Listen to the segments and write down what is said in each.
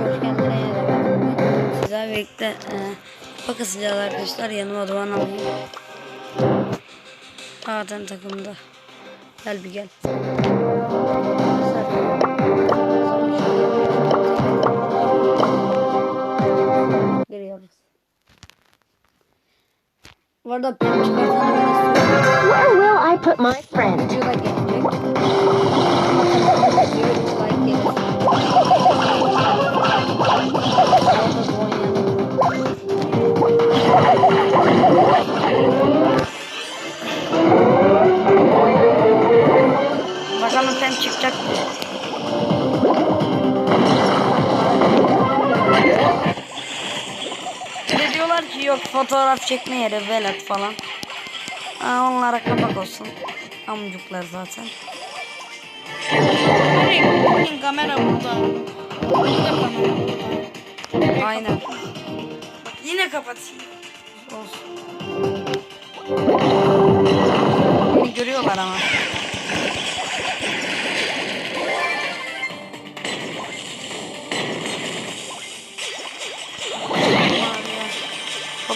hoş geldiniz. Sizlerle birlikte e, kupa arkadaşlar. Yanıma Doğan alayım. Zaten takımda. Gel bir gel. Giriyoruz. Bu arada ben istiyorum. Where will I put my friend? Yok fotoğraf çekme yeri velet falan. Aa, onlara kapak olsun. Amcuklar zaten. Benim kamera burada. Burada kamera burada. Aynen. Yine kapatayım. Olsun. Beni görüyorlar ama.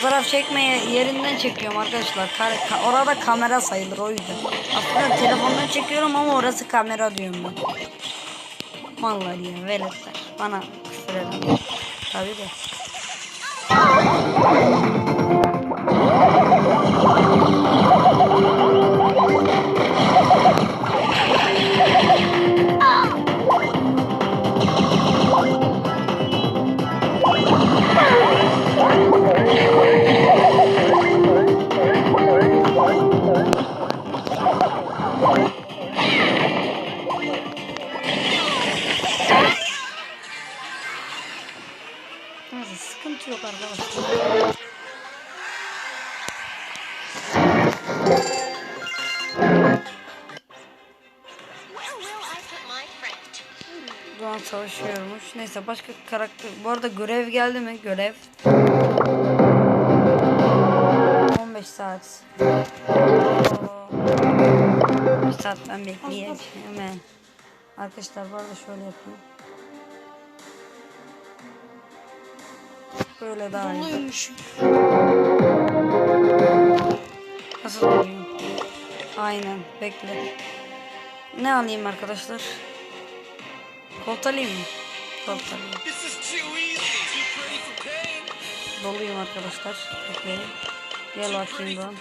Fotoğraf çekmeye yerinden çekiyorum arkadaşlar. Kar- ka- orada kamera sayılır o yüzden. Aslında telefondan çekiyorum ama orası kamera diyorum ben. Mallar ya veletler. Bana küfür eden. Tabii de. Neyse sıkıntı yok arkadaşlar. Doğan savaşıyormuş. Neyse başka karakter. Bu arada görev geldi mi? Görev. 15 saat. Bir saat ben bekleyeceğim. Hemen. Arkadaşlar bu arada şöyle yapayım. Böyle daha iyi. Doluymuş. Nasıl duruyor? Aynen. Bekle. Ne alayım arkadaşlar? Kolt alayım mı? Kolt alayım. Doluyum arkadaşlar. Bekleyin. Gel bakayım ben.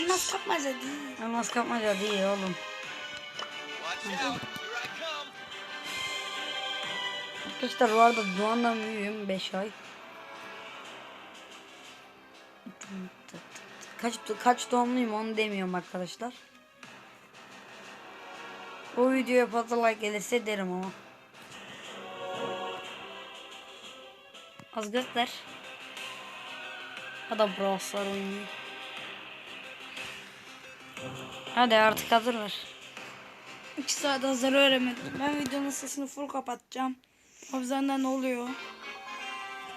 Elmas kapmaca değil. Elmas kapmaca değil oğlum. Arkadaşlar bu arada Doğan'dan büyüğüm 5 ay. Kaç kaç doğumluyum onu demiyorum arkadaşlar. Bu videoya fazla like gelirse derim ama. Az göster. Ya da Brows'lar oynuyor. Hadi artık hazır ver. 2 saat hazır öğrenemedim. Ben videonun sesini full kapatacağım. Yüzden ne oluyor?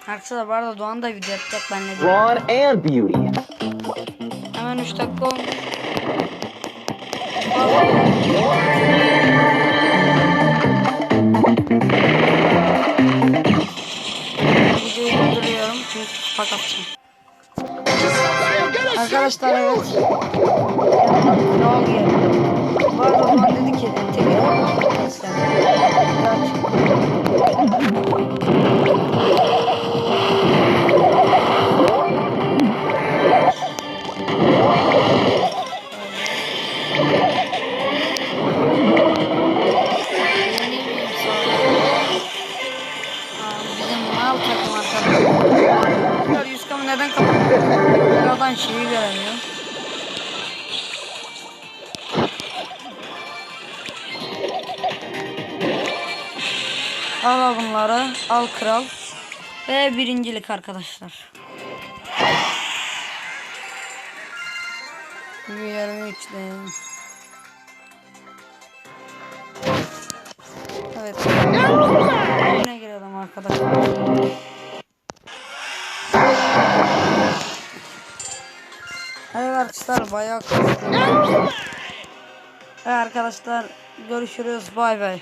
Arkadaşlar bu arada Doğan da video yapacak benimle. Brawn and beauty. Hemen 3 dakika olmuş. Videoyu durduruyorum çünkü kapacağım. Arkadaşlar evet. Göremiyor. Al bunları. Al kral. Ve birincilik arkadaşlar. 23'te. Arkadaşlar bayağı kastım. Evet arkadaşlar görüşürüz bay bay.